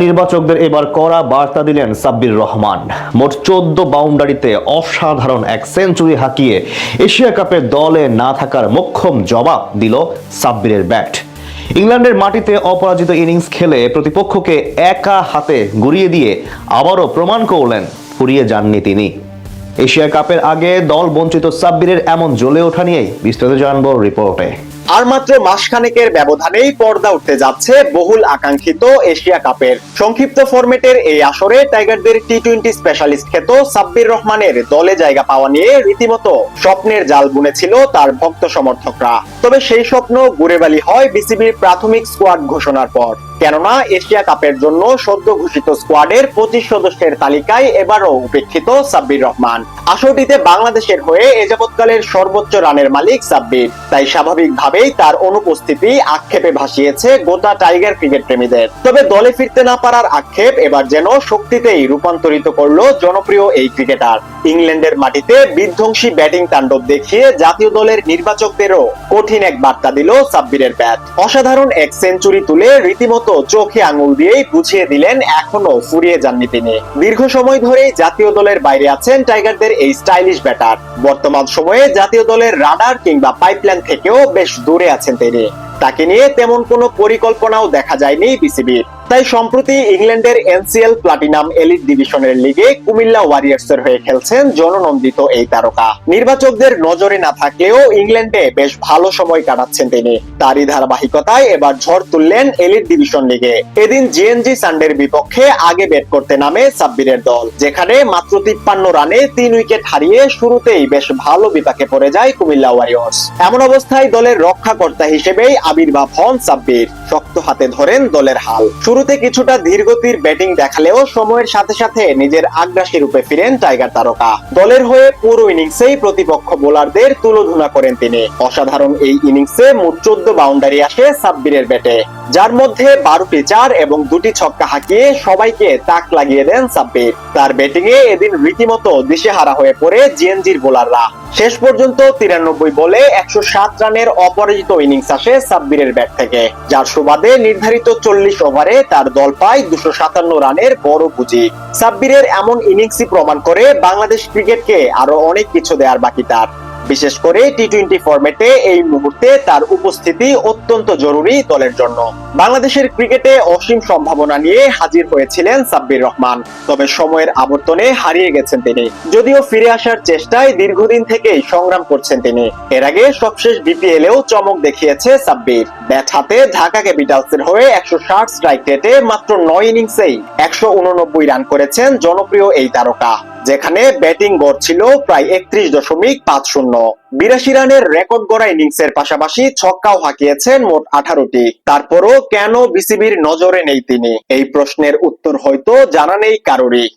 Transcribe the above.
নির্বাচকদের এবার কড়া বার্তা দিলেন সাব্বির রহমান। মোট চোদ্দ বাউন্ডারিতে অসাধারণ এক সেঞ্চুরি হাঁকিয়ে এশিয়া কাপের দলে না থাকার মোক্ষম জবাব দিল সাব্বিরের ব্যাট। ইংল্যান্ডের মাটিতে অপরাজিত ইনিংস খেলে প্রতিপক্ষকে একা হাতে গুড়িয়ে দিয়ে আবারও প্রমাণ করলেন ফুরিয়ে যাননি তিনি। এশিয়া কাপের আগে দল বঞ্চিত সাব্বিরের এমন জ্বলে ওঠা নিয়েই বিস্তারিত জানব রিপোর্টে। আর মাত্র মাসখানেকের ব্যবধানেই পর্দা উঠতে যাচ্ছে বহুল আকাঙ্ক্ষিত এশিয়া কাপের। সংক্ষিপ্ত ফরম্যাটের এই আসরে টাইগারদের টি টোয়েন্টি স্পেশালিস্ট খ্যাত সাব্বির রহমানের দলে জায়গা পাওয়া নিয়ে রীতিমতো স্বপ্নের জাল বুনেছিল তার ভক্ত সমর্থকরা। তবে সেই স্বপ্ন গুড়েবালি হয় বিসিবির প্রাথমিক স্কোয়াড ঘোষণার পর। কেননা এশিয়া কাপের জন্য সদ্য ঘোষিত স্কোয়াডের পঁচিশ সদস্যের তালিকায় এবারও উপেক্ষিত সাব্বির রহমান। আসরটিতে বাংলাদেশের হয়ে এ সর্বোচ্চ রানের মালিক সাব্বির। তাই স্বাভাবিকভাবেই তার অনুপস্থিতি আক্ষেপে ভাসিয়েছে গোটা টাইগার ক্রিকেট প্রেমীদের। তবে দলে ফিরতে না পারার আক্ষেপ এবার যেন শক্তিতেই রূপান্তরিত করল জনপ্রিয় এই ক্রিকেটার। ইংল্যান্ডের মাটিতে বিধ্বংসী ব্যাটিং তাণ্ডব দেখিয়ে জাতীয় দলের নির্বাচকদেরও কঠিন এক বার্তা দিল সাব্বিরের ব্যাট। অসাধারণ এক সেঞ্চুরি তুলে রীতিমতো চোখে আঙুল দিয়েই বুঝিয়ে দিলেন এখনও ফুরিয়ে যাননি তিনি। দীর্ঘ সময় ধরেই জাতীয় দলের বাইরে আছেন টাইগারদের এই স্টাইলিশ ব্যাটার। বর্তমান সময়ে জাতীয় দলের রাডার কিংবা পাইপলাইন থেকেও বেশ দূরে আছেন তিনি। তাকে নিয়ে তেমন কোনো পরিকল্পনাও দেখা যায়নি বিসিবির। তাই সম্প্রতি ইংল্যান্ডের এনসিএল প্লাটিনাম এলিট ডিভিশনের লিগে কুমিল্লা ওয়ারিয়ার্স এর হয়ে খেলছেন জননন্দিত এই তারকা। নির্বাচকদের নজরে না থাকলেও ইংল্যান্ডে বেশ ভালো সময় কাটাচ্ছেন তিনি। তারই ধারাবাহিকতায় এবার ঝড় তুললেন এলিট ডিভিশন লিগে। এদিন জিএনজি সান্ডের বিপক্ষে আগে ব্যাট করতে নামে সাব্বিরের দল, যেখানে মাত্র তিপ্পান্ন রানে তিন উইকেট হারিয়ে শুরুতেই বেশ ভালো বিপাকে পড়ে যায় কুমিল্লা ওয়ারিয়র্স। এমন অবস্থায় দলের রক্ষাকর্তা হিসেবেই আবির্ভাব হন সাব্বির। শক্ত হাতে ধরেন দলের হাল। শুরুতে কিছুটা ধীরগতির ব্যাটিং দেখালেও সময়ের সাথে সাথে নিজের আগ্রাসী রূপে ফিরেন টাইগার তারকা। দলের হয়ে পুরো ইনিংসেই প্রতিপক্ষ বোলারদের তুলোধুনা করেন তিনি। অসাধারণ এই ইনিংসে মোট চোদ্দ বাউন্ডারি আসে সাব্বিরের ব্যাটে। যার মধ্যে বারোটি চার এবং দুটি ছক্কা হাঁকিয়ে সবাইকে তাক লাগিয়ে দেন সাব্বির। তার ব্যাটিং এ এদিন রীতিমতো দিশেহারা হয়ে পড়ে জিএনজির বোলাররা। শেষ পর্যন্ত তিরানব্বই বলে একশো সাত রানের অপরাজিত ইনিংস আসে সাব্বিরের ব্যাট থেকে। যার সুবাদে নির্ধারিত চল্লিশ ওভারে তার দল পায় দুশো সাতান্ন রানের বড় পুঁজি। সাব্বিরের এমন ইনিংসই প্রমাণ করে বাংলাদেশ ক্রিকেটকে আরও অনেক কিছু দেওয়ার বাকি তার। বিশেষ করে টি টোয়েন্টি ফরম্যাটে এই মুহূর্তে তার উপস্থিতি অত্যন্ত জরুরি দলের জন্য। বাংলাদেশের ক্রিকেটে অসীম সম্ভাবনা নিয়ে হাজির হয়েছিলেন সাব্বির রহমান। তবে সময়ের আবর্তনে হারিয়ে গেছেন তিনি। যদিও ফিরে আসার চেষ্টায় দীর্ঘদিন থেকেই সংগ্রাম করছেন তিনি। এর আগে সবশেষ বিপিএলেও চমক দেখিয়েছে সাব্বির। ব্যাট হাতে ঢাকা ক্যাপিটালসের হয়ে একশো ষাট স্ট্রাইক রেটে মাত্র নয় ইনিংসেই একশো উননব্বই রান করেছেন জনপ্রিয় এই তারকা। যেখানে ব্যাটিং গড় ছিল প্রায় একত্রিশ দশমিক পাঁচ শূন্য। বিরাশি রানের রেকর্ড গড়া ইনিংসের পাশাপাশি ছক্কাও হাঁকিয়েছেন মোট আঠারোটি। তারপরও কেন বিসিবির নজরে নেই তিনি? এই প্রশ্নের উত্তর হয়তো জানা নেই কারোরই।